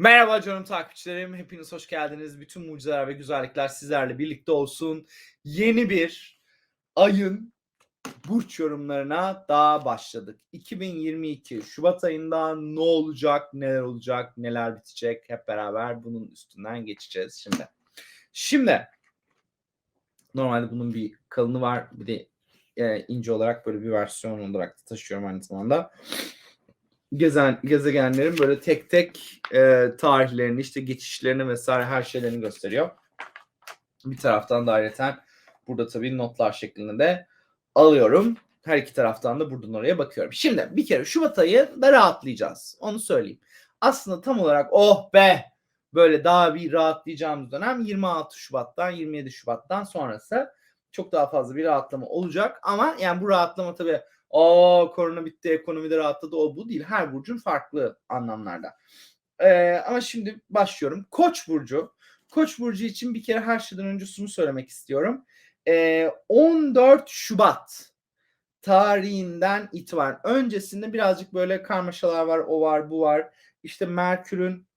Merhaba canım takipçilerim. Hepiniz hoş geldiniz. Bütün mucizeler ve güzellikler sizlerle birlikte olsun. Yeni bir ayın burç yorumlarına daha başladık. 2022 Şubat ayında ne olacak, neler olacak, neler bitecek hep beraber bunun üstünden geçeceğiz şimdi. Şimdi normalde bunun bir kalını var. Bir de e, ince olarak böyle bir versiyon olarak da taşıyorum aynı zamanda gezen gezegenlerin böyle tek tek e, tarihlerini işte geçişlerini vesaire her şeylerini gösteriyor. Bir taraftan da ayrıca burada tabii notlar şeklinde de alıyorum. Her iki taraftan da buradan oraya bakıyorum. Şimdi bir kere Şubat ayı da rahatlayacağız. Onu söyleyeyim. Aslında tam olarak oh be böyle daha bir rahatlayacağımız dönem 26 Şubat'tan 27 Şubat'tan sonrası çok daha fazla bir rahatlama olacak ama yani bu rahatlama tabii o korona bitti ekonomide rahatladı o bu değil. Her burcun farklı anlamlarda. Ee, ama şimdi başlıyorum. Koç burcu. Koç burcu için bir kere her şeyden önce şunu söylemek istiyorum. Ee, 14 Şubat tarihinden itibaren öncesinde birazcık böyle karmaşalar var. O var, bu var. İşte Merkür'ün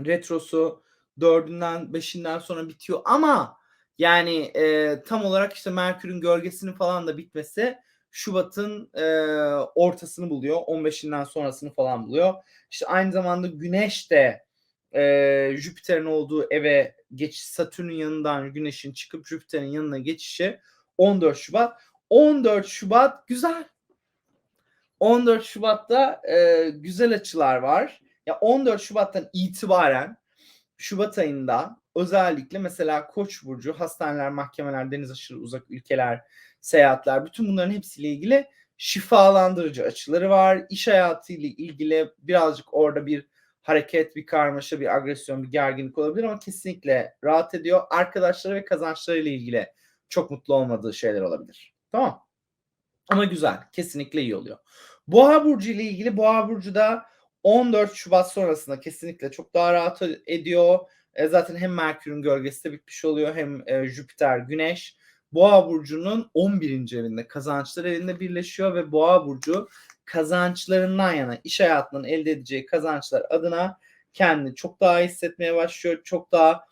retrosu dördünden beşinden sonra bitiyor ama yani e, tam olarak işte Merkür'ün gölgesinin falan da bitmesi Şubat'ın e, ortasını buluyor. 15'inden sonrasını falan buluyor. İşte aynı zamanda Güneş de e, Jüpiter'in olduğu eve geçiş Satürn'ün yanından Güneş'in çıkıp Jüpiter'in yanına geçişi 14 Şubat. 14 Şubat güzel. 14 Şubat'ta e, güzel açılar var. Ya 14 Şubat'tan itibaren Şubat ayında özellikle mesela Koç burcu, hastaneler, mahkemeler, deniz aşırı uzak ülkeler, seyahatler bütün bunların hepsiyle ilgili şifalandırıcı açıları var. İş hayatıyla ilgili birazcık orada bir hareket, bir karmaşa, bir agresyon, bir gerginlik olabilir ama kesinlikle rahat ediyor. Arkadaşları ve kazançlarıyla ilgili çok mutlu olmadığı şeyler olabilir. Tamam. Ama güzel. Kesinlikle iyi oluyor. Boğa burcu ile ilgili Boğa burcu da 14 Şubat sonrasında kesinlikle çok daha rahat ediyor. E, zaten hem Merkür'ün gölgesi de bitmiş oluyor hem e, Jüpiter, Güneş. Boğa burcunun 11. evinde kazançlar evinde birleşiyor ve Boğa burcu kazançlarından yana iş hayatının elde edeceği kazançlar adına kendini çok daha hissetmeye başlıyor. Çok daha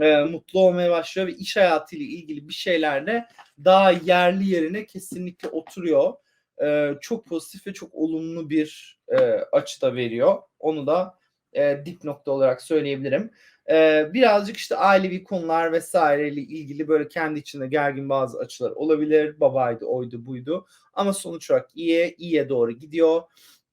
e, mutlu olmaya başlıyor ve iş hayatıyla ilgili bir şeylerde daha yerli yerine kesinlikle oturuyor. E, çok pozitif ve çok olumlu bir e, açıda veriyor. Onu da e, dip nokta olarak söyleyebilirim. Ee, birazcık işte ailevi konular vesaireyle ilgili böyle kendi içinde gergin bazı açılar olabilir. Babaydı, oydu, buydu. Ama sonuç olarak iyiye, iyiye doğru gidiyor.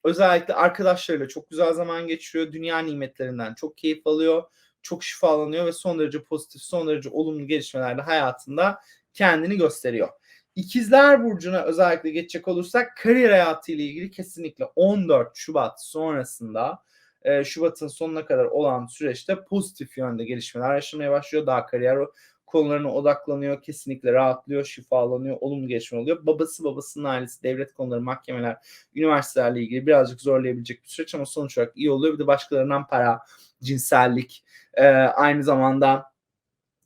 Özellikle arkadaşlarıyla çok güzel zaman geçiriyor. Dünya nimetlerinden çok keyif alıyor. Çok şifalanıyor ve son derece pozitif, son derece olumlu gelişmelerde hayatında kendini gösteriyor. İkizler Burcu'na özellikle geçecek olursak kariyer hayatı ile ilgili kesinlikle 14 Şubat sonrasında e, Şubat'ın sonuna kadar olan süreçte pozitif yönde gelişmeler yaşamaya başlıyor. Daha kariyer konularına odaklanıyor, kesinlikle rahatlıyor, şifalanıyor, olumlu gelişme oluyor. Babası, babasının ailesi, devlet konuları, mahkemeler, üniversitelerle ilgili birazcık zorlayabilecek bir süreç ama sonuç olarak iyi oluyor. Bir de başkalarından para, cinsellik, e, aynı zamanda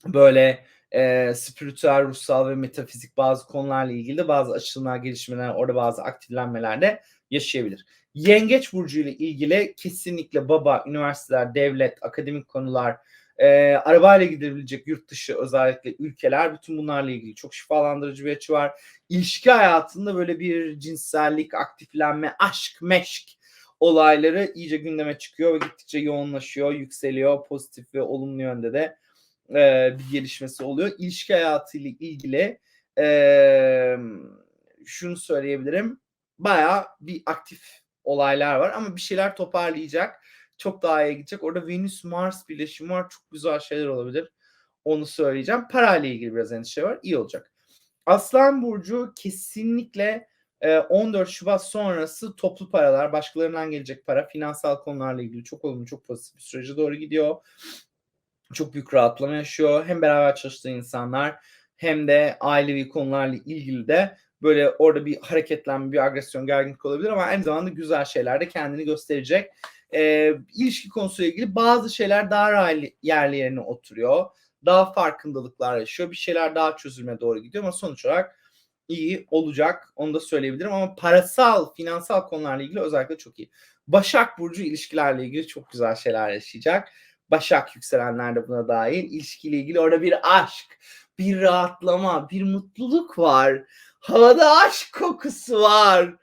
böyle e, spiritüel, ruhsal ve metafizik bazı konularla ilgili bazı açılımlar, gelişmeler, orada bazı aktiflenmeler de yaşayabilir. Yengeç burcu ile ilgili kesinlikle baba, üniversiteler, devlet, akademik konular, e, arabayla gidebilecek yurt dışı özellikle ülkeler bütün bunlarla ilgili çok şifalandırıcı bir açı var. İlişki hayatında böyle bir cinsellik, aktiflenme, aşk, meşk olayları iyice gündeme çıkıyor ve gittikçe yoğunlaşıyor, yükseliyor. Pozitif ve olumlu yönde de e, bir gelişmesi oluyor. İlişki hayatıyla ilgili e, şunu söyleyebilirim. Baya bir aktif olaylar var ama bir şeyler toparlayacak. Çok daha iyi gidecek. Orada Venüs Mars birleşimi var. Çok güzel şeyler olabilir. Onu söyleyeceğim. Parayla ilgili biraz endişe var. İyi olacak. Aslan Burcu kesinlikle 14 e, Şubat sonrası toplu paralar, başkalarından gelecek para, finansal konularla ilgili çok olumlu, çok pozitif bir sürece doğru gidiyor. Çok büyük rahatlama yaşıyor. Hem beraber çalıştığı insanlar hem de ailevi konularla ilgili de böyle orada bir hareketlenme, bir agresyon, gerginlik olabilir ama aynı zamanda güzel şeyler de kendini gösterecek. E, ilişki konusuyla ilgili bazı şeyler daha yerli yerine oturuyor. Daha farkındalıklar yaşıyor. Bir şeyler daha çözülme doğru gidiyor ama sonuç olarak iyi olacak. Onu da söyleyebilirim ama parasal, finansal konularla ilgili özellikle çok iyi. Başak Burcu ilişkilerle ilgili çok güzel şeyler yaşayacak. Başak yükselenler de buna dahil. İlişkiyle ilgili orada bir aşk, bir rahatlama, bir mutluluk var. Havada aşk kokusu var.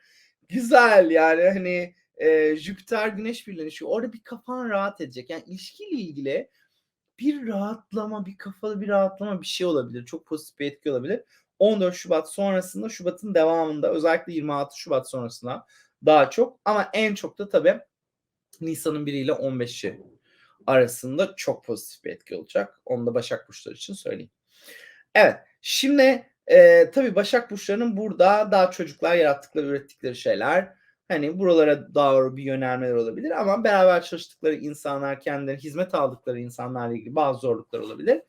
Güzel yani hani e, Jüpiter Güneş birleşiyor. Orada bir kafan rahat edecek. Yani ilişkiyle ilgili bir rahatlama, bir kafalı bir rahatlama bir şey olabilir. Çok pozitif bir etki olabilir. 14 Şubat sonrasında, Şubat'ın devamında özellikle 26 Şubat sonrasında daha çok ama en çok da tabii Nisan'ın 1 ile 15'i arasında çok pozitif bir etki olacak. Onu da Başak Burçları için söyleyeyim. Evet. Şimdi e, tabii Başak Burçları'nın burada daha çocuklar yarattıkları, ürettikleri şeyler hani buralara doğru bir yönelmeler olabilir ama beraber çalıştıkları insanlar, kendileri hizmet aldıkları insanlarla ilgili bazı zorluklar olabilir.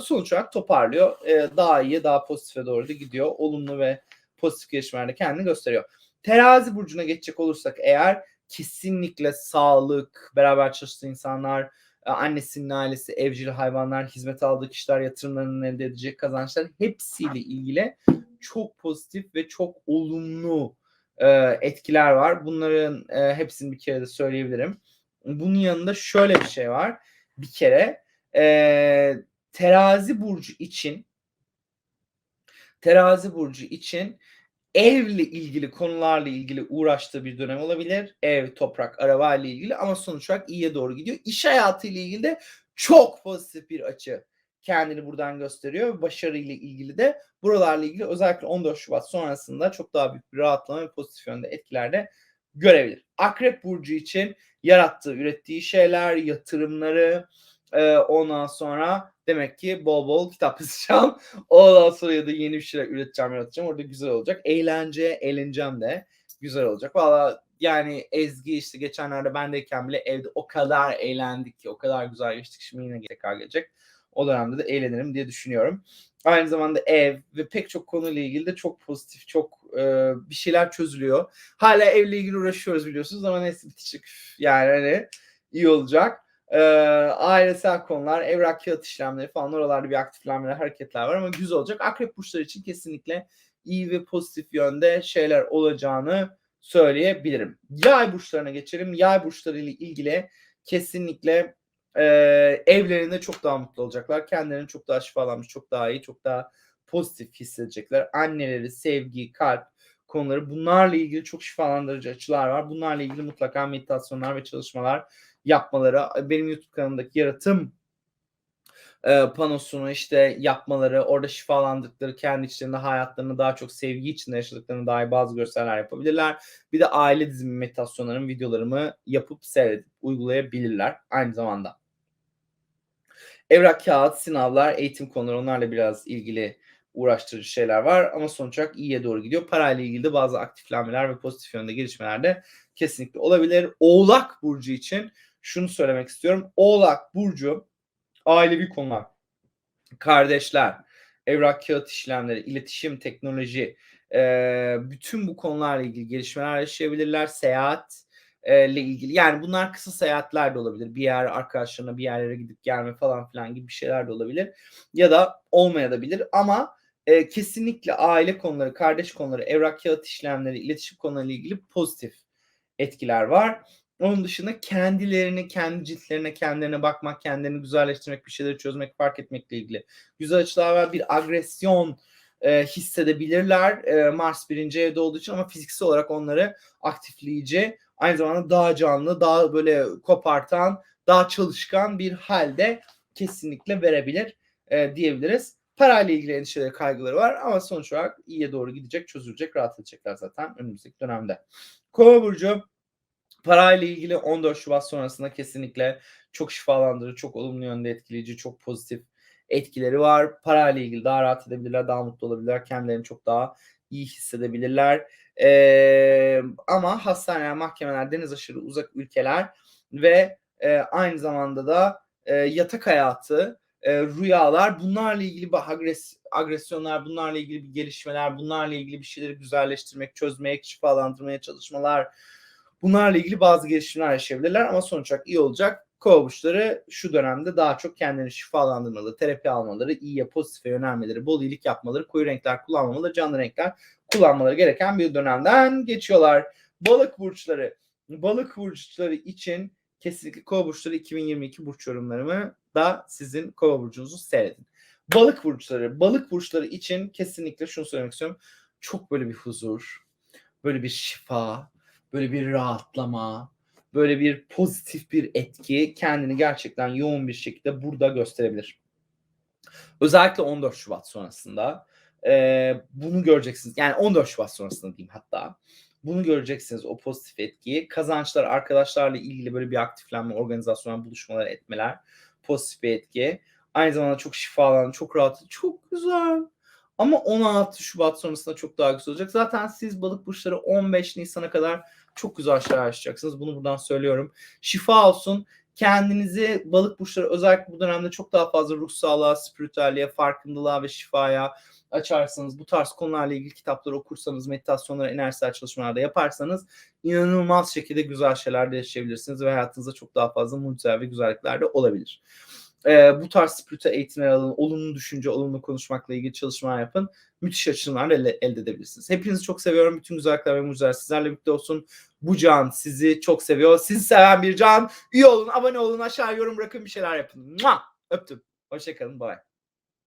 Sonuç olarak toparlıyor. E, daha iyi, daha pozitife doğru da gidiyor. Olumlu ve pozitif gelişmelerde kendini gösteriyor. Terazi burcuna geçecek olursak eğer kesinlikle sağlık, beraber çalıştığı insanlar, annesinin ailesi, evcil hayvanlar, hizmet aldığı kişiler, yatırımlarının elde edecek kazançlar hepsiyle ilgili çok pozitif ve çok olumlu e, etkiler var. Bunların e, hepsini bir kere de söyleyebilirim. Bunun yanında şöyle bir şey var. Bir kere e, terazi burcu için terazi burcu için evle ilgili konularla ilgili uğraştığı bir dönem olabilir. Ev, toprak, araba ile ilgili ama sonuç olarak iyiye doğru gidiyor. İş hayatı ile ilgili de çok pozitif bir açı kendini buradan gösteriyor. Başarı ile ilgili de buralarla ilgili özellikle 14 Şubat sonrasında çok daha büyük bir rahatlama ve pozitif yönde etkilerde görebilir. Akrep Burcu için yarattığı, ürettiği şeyler, yatırımları, e, ondan sonra demek ki bol bol kitap yazacağım. Ondan sonra ya da yeni bir şeyler üreteceğim, yaratacağım. Orada güzel olacak. Eğlence, eğleneceğim de güzel olacak. Valla yani Ezgi işte geçenlerde bendeyken bile evde o kadar eğlendik ki, o kadar güzel geçtik. Şimdi yine tekrar gelecek. O dönemde de eğlenirim diye düşünüyorum. Aynı zamanda ev ve pek çok konuyla ilgili de çok pozitif, çok e, bir şeyler çözülüyor. Hala evle ilgili uğraşıyoruz biliyorsunuz ama neyse bitecek. Yani hani iyi olacak. E, ailesel konular, evrak kağıt işlemleri falan oralarda bir aktiflenmeler, hareketler var ama güzel olacak. Akrep burçları için kesinlikle iyi ve pozitif yönde şeyler olacağını söyleyebilirim. Yay burçlarına geçelim. Yay burçları ile ilgili kesinlikle e, evlerinde çok daha mutlu olacaklar. Kendilerini çok daha şifalanmış, çok daha iyi, çok daha pozitif hissedecekler. Anneleri, sevgi, kalp konuları bunlarla ilgili çok şifalandırıcı açılar var. Bunlarla ilgili mutlaka meditasyonlar ve çalışmalar yapmaları, benim YouTube kanalımdaki yaratım e, panosunu işte yapmaları, orada şifalandıkları, kendi içlerinde hayatlarını daha çok sevgi içinde yaşadıklarını dair bazı gösteriler yapabilirler. Bir de aile dizimi meditasyonların videolarımı yapıp seyredip uygulayabilirler aynı zamanda. Evrak, kağıt, sınavlar, eğitim konuları onlarla biraz ilgili uğraştırıcı şeyler var ama sonuç olarak iyiye doğru gidiyor. Parayla ilgili de bazı aktiflenmeler ve pozitif yönde gelişmeler de kesinlikle olabilir. Oğlak Burcu için şunu söylemek istiyorum. Oğlak Burcu ailevi konular, kardeşler, evrak kağıt işlemleri, iletişim, teknoloji, e, bütün bu konularla ilgili gelişmeler yaşayabilirler. Seyahat ile ilgili. Yani bunlar kısa seyahatler de olabilir. Bir yer arkadaşlarına bir yerlere gidip gelme falan filan gibi bir şeyler de olabilir. Ya da olmayabilir ama e, kesinlikle aile konuları, kardeş konuları, evrak kağıt işlemleri, iletişim konularıyla ilgili pozitif etkiler var. Onun dışında kendilerini, kendi ciltlerine, kendilerine bakmak, kendilerini güzelleştirmek, bir şeyleri çözmek, fark etmekle ilgili güzel açılar var. Bir agresyon e, hissedebilirler e, Mars birinci evde olduğu için ama fiziksel olarak onları aktifleyici, aynı zamanda daha canlı, daha böyle kopartan, daha çalışkan bir halde kesinlikle verebilir e, diyebiliriz. Parayla ilgili endişeleri, kaygıları var ama sonuç olarak iyiye doğru gidecek, çözülecek, rahat edecekler zaten önümüzdeki dönemde. Kova burcu parayla ilgili 14 Şubat sonrasında kesinlikle çok şifalandırıcı, çok olumlu yönde etkileyici, çok pozitif etkileri var. Parayla ilgili daha rahat edebilirler, daha mutlu olabilirler, kendilerini çok daha iyi hissedebilirler. Ee, ama hastaneler, mahkemeler, deniz aşırı uzak ülkeler ve e, aynı zamanda da e, yatak hayatı, e, rüyalar, bunlarla ilgili bir agres agresyonlar, bunlarla ilgili bir gelişmeler, bunlarla ilgili bir şeyleri güzelleştirmek, çözmek, şifalandırmaya çalışmalar, bunlarla ilgili bazı gelişmeler yaşayabilirler ama sonuç olarak iyi olacak. Kova burçları şu dönemde daha çok kendini şifalandırmalı, terapi almaları, iyiye pozitife yönelmeleri, bol iyilik yapmaları, koyu renkler kullanmamaları, canlı renkler kullanmaları gereken bir dönemden geçiyorlar. Balık burçları balık burçları için kesinlikle kova burçları 2022 burç yorumlarımı da sizin kova burcunuzu seyredin. Balık burçları, balık burçları için kesinlikle şunu söylemek istiyorum. Çok böyle bir huzur, böyle bir şifa, böyle bir rahatlama, böyle bir pozitif bir etki kendini gerçekten yoğun bir şekilde burada gösterebilir. Özellikle 14 Şubat sonrasında e, bunu göreceksiniz. Yani 14 Şubat sonrasında diyeyim hatta. Bunu göreceksiniz o pozitif etkiyi. Kazançlar, arkadaşlarla ilgili böyle bir aktiflenme, organizasyon, buluşmalar etmeler. Pozitif bir etki. Aynı zamanda çok şifalan, çok rahat, çok güzel. Ama 16 Şubat sonrasında çok daha güzel olacak. Zaten siz balık burçları 15 Nisan'a kadar çok güzel şeyler yaşayacaksınız. Bunu buradan söylüyorum. Şifa olsun. Kendinizi balık burçları özellikle bu dönemde çok daha fazla ruh sağlığa, spiritüelliğe, farkındalığa ve şifaya açarsanız, bu tarz konularla ilgili kitapları okursanız, meditasyonları, enerjisel çalışmalarda yaparsanız inanılmaz şekilde güzel şeyler de yaşayabilirsiniz ve hayatınızda çok daha fazla mucizeler ve güzellikler de olabilir. Ee, bu tarz spiritüel eğitimler alın, olumlu düşünce, olumlu konuşmakla ilgili çalışmalar yapın. Müthiş açılımlar elde, elde edebilirsiniz. Hepinizi çok seviyorum. Bütün güzellikler ve mucizeler sizlerle birlikte olsun. Bu can sizi çok seviyor. Sizi seven bir can. Üye olun, abone olun, aşağı yorum bırakın bir şeyler yapın. Mua! Öptüm. Hoşçakalın. Bye.